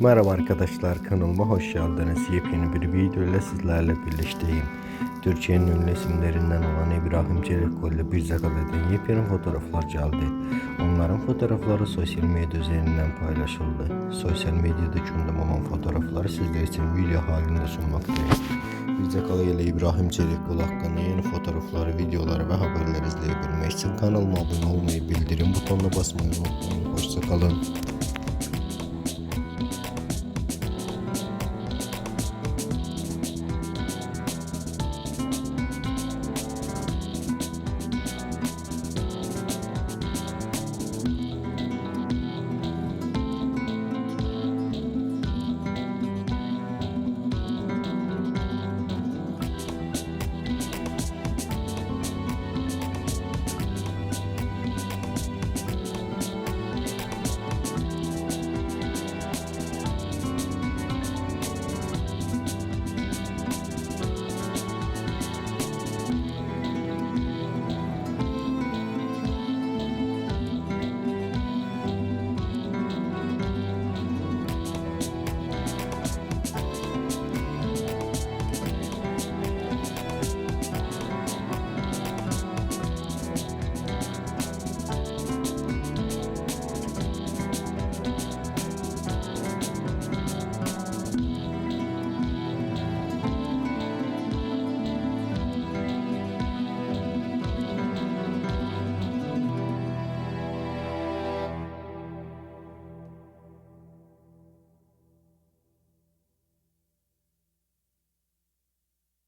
Merhaba arkadaşlar kanalıma hoş geldiniz. Yepyeni bir video ile sizlerle birlikteyim. Türkiye'nin ünlü isimlerinden olan İbrahim Çelikol ile bir zakaleden yepyeni fotoğraflar geldi. Onların fotoğrafları sosyal medya üzerinden paylaşıldı. Sosyal medyada gündem olan fotoğrafları sizler için video halinde sunmaktayım. Birzakalı ile İbrahim Çelikkol hakkında yeni fotoğrafları, videoları ve haberleri izleyebilmek için kanalıma abone olmayı, bildirim butonuna basmayı unutmayın. Hoşçakalın.